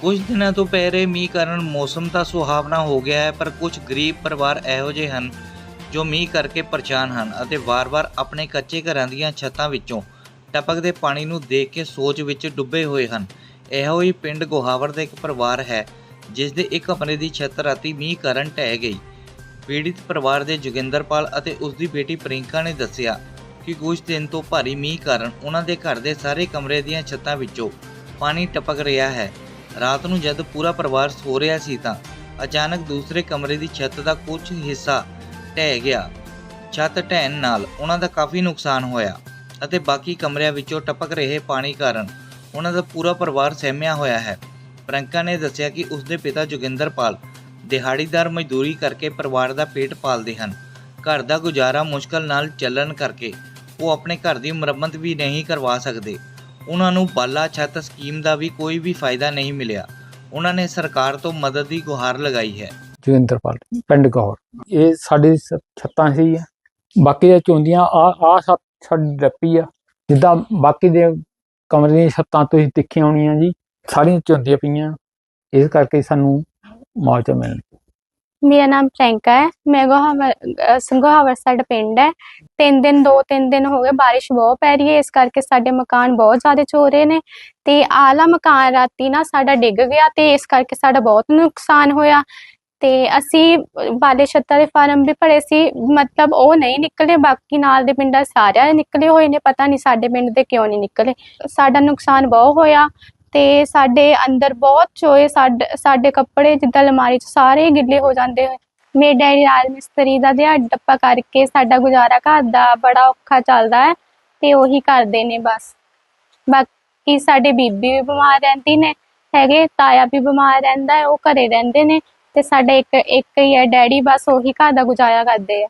ਕੁਝ ਦਿਨਾਂ ਤੋਂ ਪੈ ਰਹੇ ਮੀਂਹ ਕਾਰਨ ਮੌਸਮ ਤਾਂ ਸੁਹਾਵਣਾ ਹੋ ਗਿਆ ਹੈ, ਪਰ ਕੁਝ ਗਰੀਬ ਪਰਿਵਾਰ ਇਹੋ ਜਿਹੇ ਹਨ ਜੋ ਮੀਂਹ ਕਰਕੇ ਪਰੇਸ਼ਾਨ ਹਨ ਅਤੇ ਵਾਰ-ਵਾਰ ਆਪਣੇ ਕੱਚੇ ਘਰਾਂ ਦੀਆਂ ਛੱਤਾਂ ਵਿੱਚੋਂ ਟਪਕਦੇ ਪਾਣੀ ਨੂੰ ਦੇਖ ਕੇ ਸੋਚ ਵਿੱਚ ਡੁੱਬੇ ਹੋਏ ਹਨ। ਇਹੋ ਹੀ ਪਿੰਡ ਗੋਹਾਵਰ ਦਾ ਇੱਕ ਪਰਿਵਾਰ ਹੈ, ਜਿਸ ਦੇ ਇੱਕ ਕਮਰੇ ਦੀ ਛੱਤ ਰਾਤੀ ਮੀਂਹ ਕਾਰਨ ਢਹਿ ਗਈ। ਪੀੜਿਤ ਪਰਿਵਾਰ ਦੇ ਜੋਗਿੰਦਰਪਾਲ ਅਤੇ ਉਸ ਦੀ ਬੇਟੀ ਪ੍ਰਿੰਕਾ ਨੇ ਦੱਸਿਆ ਕਿ ਕੁਝ ਦਿਨ ਤੋਂ ਭਾਰੀ ਮੀਂਹ ਕਾਰਨ ਉਹਨਾਂ ਦੇ ਘਰ ਦੇ ਸਾਰੇ ਕਮਰੇ ਦੀਆਂ ਛੱਤਾਂ ਵਿੱਚੋਂ ਪਾਣੀ ਟਪਕ ਰਿਹਾ ਹੈ। ਰਾਤ ਨੂੰ ਜਦ ਪੂਰਾ ਪਰਿਵਾਰ ਸੋ ਰਿਹਾ ਸੀ ਤਾਂ ਅਚਾਨਕ ਦੂਸਰੇ ਕਮਰੇ ਦੀ ਛੱਤ ਦਾ ਕੁਝ ਹਿੱਸਾ ਢਹਿ ਗਿਆ। ਛੱਤ ਢਹਿਣ ਨਾਲ ਉਹਨਾਂ ਦਾ ਕਾਫੀ ਨੁਕਸਾਨ ਹੋਇਆ ਅਤੇ ਬਾਕੀ ਕਮਰਿਆਂ ਵਿੱਚੋਂ ਟਪਕ ਰਹੇ ਪਾਣੀ ਕਾਰਨ ਉਹਨਾਂ ਦਾ ਪੂਰਾ ਪਰਿਵਾਰ ਸਹਿਮਿਆ ਹੋਇਆ ਹੈ। ਪ੍ਰਿੰਕਾ ਨੇ ਦੱਸਿਆ ਕਿ ਉਸਦੇ ਪਿਤਾ ਜੋਗਿੰਦਰਪਾਲ ਦਿਹਾੜੀਦਾਰ ਮਜ਼ਦੂਰੀ ਕਰਕੇ ਪਰਿਵਾਰ ਦਾ ਪੇਟ ਪਾਲਦੇ ਹਨ। ਘਰ ਦਾ ਗੁਜ਼ਾਰਾ ਮੁਸ਼ਕਲ ਨਾਲ ਚੱਲਣ ਕਰਕੇ ਉਹ ਆਪਣੇ ਘਰ ਦੀ ਮੁਰੰਮਤ ਵੀ ਨਹੀਂ ਕਰਵਾ ਸਕਦੇ। ਉਹਨਾਂ ਨੂੰ ਬਾਲਾ ਛੱਤ ਸਕੀਮ ਦਾ ਵੀ ਕੋਈ ਵੀ ਫਾਇਦਾ ਨਹੀਂ ਮਿਲਿਆ। ਉਹਨਾਂ ਨੇ ਸਰਕਾਰ ਤੋਂ ਮਦਦ ਦੀ ਗੁਹਾਰ ਲਗਾਈ ਹੈ। ਜੋਗਿੰਦਰਪਾਲ ਪਿੰਡ ਗੌਰ। ਇਹ ਸਾਡੀ ਸ- ਛੱਤਾਂ ਸੀ, ਬਾਕੀ ਦੇ ਚੋਂਦੀਆਂ, ਆ ਆ ਛੱਤ ਸਾਡੀ ਡੱਪੀ ਆ। ਜਿੱਦਾਂ ਬਾਕੀ ਦੇ ਕਮਰੇ ਦੀਆਂ ਛੱਤਾਂ ਤੁਸੀਂ ਦੇਖੀਆਂ ਹੋਣੀਆਂ ਜੀ, ਸਾਰੀਆਂ ਚੋਂਦੀਆਂ ਪਈਆਂ। ਇਸ ਕਰਕੇ ਸਾਨੂੰ ਮੁਆਵਜ਼ਾ ਮਿਲਣ। ਮੇਰਾ ਨਾਮ ਪ੍ਰਿਯੰਕਾ ਹੈ। ਮੈਂ ਗੋਹਾਵਰ, ਅਹ ਸੰਗੋਹਾਵਰ ਸਾਡਾ ਪਿੰਡ ਹੈ। ਤਿੰਨ ਦਿਨ, ਦੋ, ਤਿੰਨ ਦਿਨ ਹੋ ਗਏ ਬਾਰਿਸ਼ ਬਹੁਤ ਪੈ ਰਹੀ ਹੈ। ਇਸ ਕਰਕੇ ਸਾਡੇ ਮਕਾਨ ਬਹੁਤ ਜ਼ਿਆਦਾ ਚੋ ਰਹੇ ਨੇ ਤੇ ਆਲਾ ਮਕਾਨ ਰਾਤੀ ਨਾ ਸਾਡਾ ਡਿੱਗ ਗਿਆ ਤੇ ਇਸ ਕਰਕੇ ਸਾਡਾ ਬਹੁਤ ਨੁਕਸਾਨ ਹੋਇਆ। ਤੇ ਅਸੀਂ ਬਾਲੇ ਛੱਤਾਂ ਦੇ ਫਾਰਮ ਵੀ ਭਰੇ ਸੀ। ਮਤਲਬ ਉਹ ਨਹੀਂ ਨਿਕਲੇ, ਬਾਕੀ ਨਾਲ ਦੇ ਪਿੰਡਾਂ ਸਾਰਿਆਂ ਦੇ ਨਿਕਲੇ ਹੋਏ ਨੇ। ਪਤਾ ਨਹੀਂ ਸਾਡੇ ਪਿੰਡ ਦੇ ਕਿਉਂ ਨਹੀਂ ਨਿਕਲੇ। ਸਾਡਾ ਨੁਕਸਾਨ ਬਹੁਤ ਹੋਇਆ। ਤੇ ਸਾਡੇ ਅੰਦਰ ਬਹੁਤ ਚੋਏ ਸਾਡੇ ਸਾਡੇ ਕੱਪੜੇ ਜਿੱਦਾਂ ਅਲਮਾਰੀ 'ਚ ਸਾਰੇ ਗਿੱਲੇ ਹੋ ਜਾਂਦੇ ਮੇਰੇ ਡੈਡੀ ਰਾਜ ਮਿਸਤਰੀ ਦਾ ਦਿਹਾੜ ਡੱਪਾ ਕਰਕੇ ਸਾਡਾ ਗੁਜ਼ਾਰਾ ਘਰ ਦਾ ਬੜਾ ਔਖਾ ਚੱਲਦਾ ਹੈ ਤੇ ਉਹੀ ਕਰਦੇ ਨੇ ਬਸ। ਬਾਕੀ ਸਾਡੇ ਬੀਬੀ ਵੀ ਬਿਮਾਰ ਰਹਿੰਦੀ ਨੇ, ਹੈਗੇ ਤਾਇਆ ਵੀ ਬਿਮਾਰ ਰਹਿੰਦਾ ਹੈ, ਉਹ ਘਰੇ ਰਹਿੰਦੇ ਨੇ ਤੇ ਸਾਡਾ ਇੱਕ ਇੱਕ ਹੀ ਹੈ, ਡੈਡੀ ਬਸ ਉਹੀ ਘਰ ਦਾ ਗੁਜ਼ਾਰਾ ਕਰਦੇ ਆ।